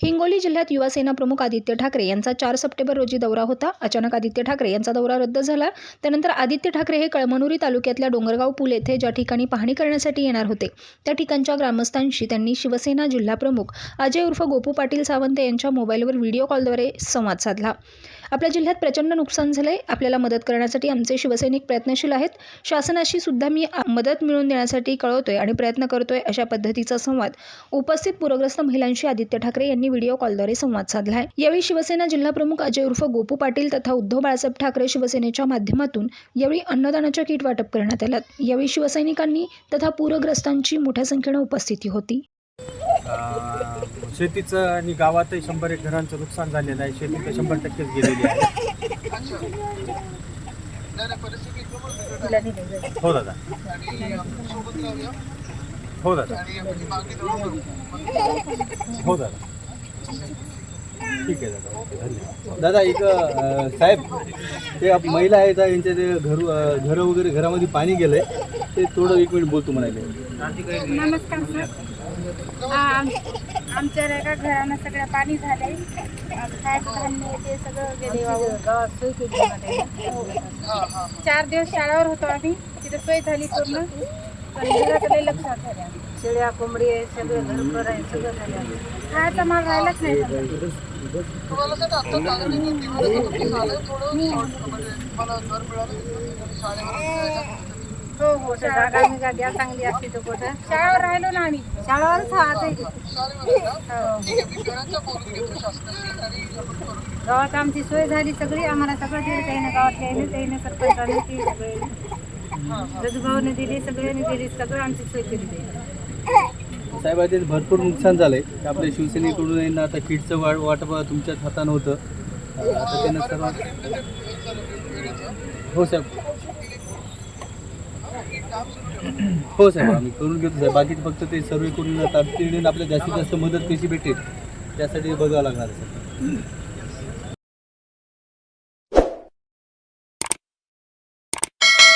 हिंगोली जिल्ह्यात युवासेना प्रमुख आदित्य ठाकरे यांचा चार सप्टेंबर रोजी दौरा होता. अचानक आदित्य ठाकरे यांचा दौरा रद्द झाला. त्यानंतर आदित्य ठाकरे हे कळमनुरी तालुक्यातल्या डोंगरगाव पूल येथे ज्या ठिकाणी पाहणी करण्यासाठी येणार होते त्या ठिकाणच्या ग्रामस्थांशी त्यांनी शिवसेना जिल्हा प्रमुख अजय उर्फ गोपू पाटील सावंत यांच्या मोबाईलवर व्हिडिओ कॉलद्वारे संवाद साधला. आपल्या जिल्ह्यात प्रचंड नुकसान झालंय. आपल्याला मदत करण्यासाठी आमचे शिवसैनिक प्रयत्नशील आहेत. शासनाशी सुद्धा मी मदत मिळवून देण्यासाठी कळवतोय आणि प्रयत्न करतोय अशा पद्धतीचा संवाद. उपस्थित पूरग्रस्त महिलांशी आदित्य ठाकरे यांनी व्हिडिओ कॉलद्वारे संवाद साधला आहे यावेळी शिवसेना जिल्हा प्रमुख अजय उर्फ गोपू पाटील तथा उद्धव बाळासाहेब ठाकरे शिवसेनेच्या माध्यमातून यावेळी अन्नदानाच्या किट वाटप करण्यात आलं. यावेळी शिवसैनिकांनी तथा पूरग्रस्तांची मोठ्या संख्येनं उपस्थिती होती. शेतीचं आणि गावातही शंभर एक घरांचं नुकसान झालेलं आहे. शेती तर शंभर टक्केच गेलेली आहे. हो दादा. हो दादा. हो दादा. ठीक आहे दादा. धन्यवाद. दादा एक अ, साहेब ते आप- महिला आहेत यांच्या ते घर घरं वगैरे घरामध्ये पाणी गेलंय. ते थोडं एक मिनिट बोलतो म्हणाले. नमस्कार सर. आमच्या नाही का घरानं सगळं पाणी झालंय. खायचं धान्य ते सगळं गेले चार दिवस शाळेवर होतो आम्ही. तिथे सोय झाली पूर्ण. लई लक्षात झाल्या शेळ्या कोंबडी आहे सगळे घरभर आहे सगळं झालं खायचा माल राहिलाच नाही. समजा. हो हो कुठं शाळा- जागा बिगा द्या चांगली असते तर कुठं शाळेवर राहिलो ना आम्ही. शाळावरच राहते गावात आमची सोय झाली सगळी. आम्हाला सगळं दिलं. त्याने गावात यायने त्याने सरपंचाने ती सगळे रजभाऊने दिली सगळ्यांनी दिली सगळं आमची सोय केली साहेब आता भरपूर नुकसान झालंय. आपल्या शिवसेनेकडून आता किटचं वा वाटप तुमच्याच हातानं होतं. आता त्यांना सर्व हो साहेब. हो साहेब आम्ही करून घेतो साहेब. बाकीचं फक्त ते सर्वे करून तातडीने आपल्याला जास्तीत जास्त मदत कशी भेटेल त्यासाठी बघावं लागणार आहे साहेब.